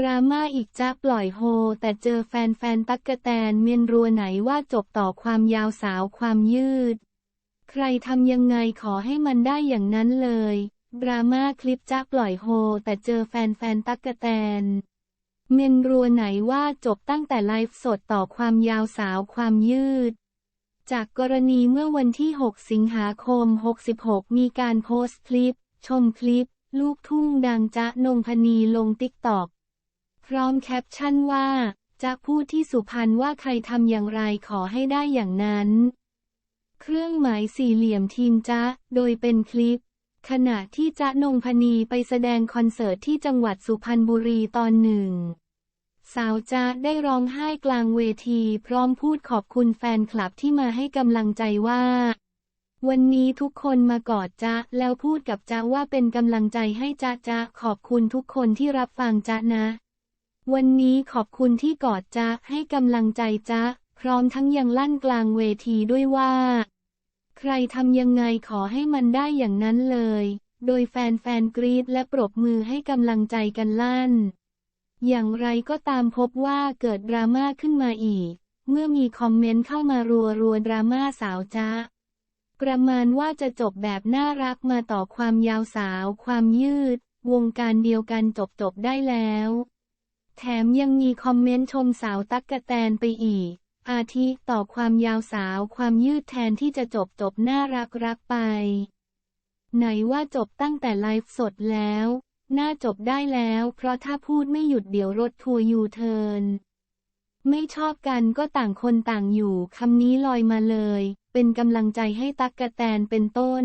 ดราม่าอีกจ้าปล่อยโฮ แต่เจอแฟนๆตักกะแตนเมียนรัวไหนว่าจบต่อความยาวสาวความยืด ใครทำยังไงขอให้มันได้อย่างนั้นเลย ดราม่าคลิปจ้าปล่อยโฮ แต่เจอแฟนๆตักกะแตนเมียนรัวไหนว่าจบตั้งแต่ไลฟ์สดต่อความยาวสาวความยืดจากกรณีเมื่อวันที่ 6 สิงหาคม 66 มีการโพสต์คลิป ชมคลิป ลูกทุ่งดังจ๊ะนงพนีลงติ๊กตอก พร้อมแคปชั่นว่า จะพูดที่สุพรรณว่าใครทำอย่างไรขอให้ได้อย่างนั้น เครื่องหมายสี่เหลี่ยมทีมจ๊ะ โดยเป็นคลิป ขณะที่จ๊ะนงพนีไปแสดงคอนเสิร์ตที่จังหวัดสุพรรณบุรีตอนหนึ่ง สาวจ๊ะได้ร้องไห้กลางเวที พร้อมพูดขอบคุณแฟนคลับที่มาให้กำลังใจว่าวันนี้ทุกคนมากอดจ๊ะ แล้วพูดกับจ๊ะว่าเป็นกำลังใจให้จ๊ะจ๊ะขอบคุณทุกคนที่รับฟังจ๊ะนะ วันนี้ขอบคุณที่กอดจ๊ะให้กำลังใจจ๊ะ พร้อมทั้งยังลั่นกลางเวทีด้วยว่า ใครทำยังไงขอให้มันได้อย่างนั้นเลย โดยแฟนๆกรีดและปรบมือให้กำลังใจกันลั่น อย่างไรก็ตามพบว่าเกิดดราม่าขึ้นมาอีก เมื่อมีคอมเมนต์เข้ามารัวรัวดราม่าสาวจ๊ะประมาณว่าจะจบแบบน่ารักมาต่อความยาวสาว ความยืด วงการเดียวกันจบจบๆได้แล้ว แถมยังมีคอมเมนต์ชมสาวตั๊กกะแตนไปอีก อาทิต่อความยาวสาวความยืดแทนที่จะจบจบน่ารักรักไป ไหนว่าจบตั้งแต่ไลฟ์สดแล้ว น่าจบได้แล้ว เพราะถ้าพูดไม่หยุดเดี๋ยวรถทัวร์ยูเทิร์นไม่ชอบกันก็ต่างคนต่างอยู่คำนี้ลอยมาเลย เป็นกำลังใจให้ตั๊กกะแตนเป็นต้น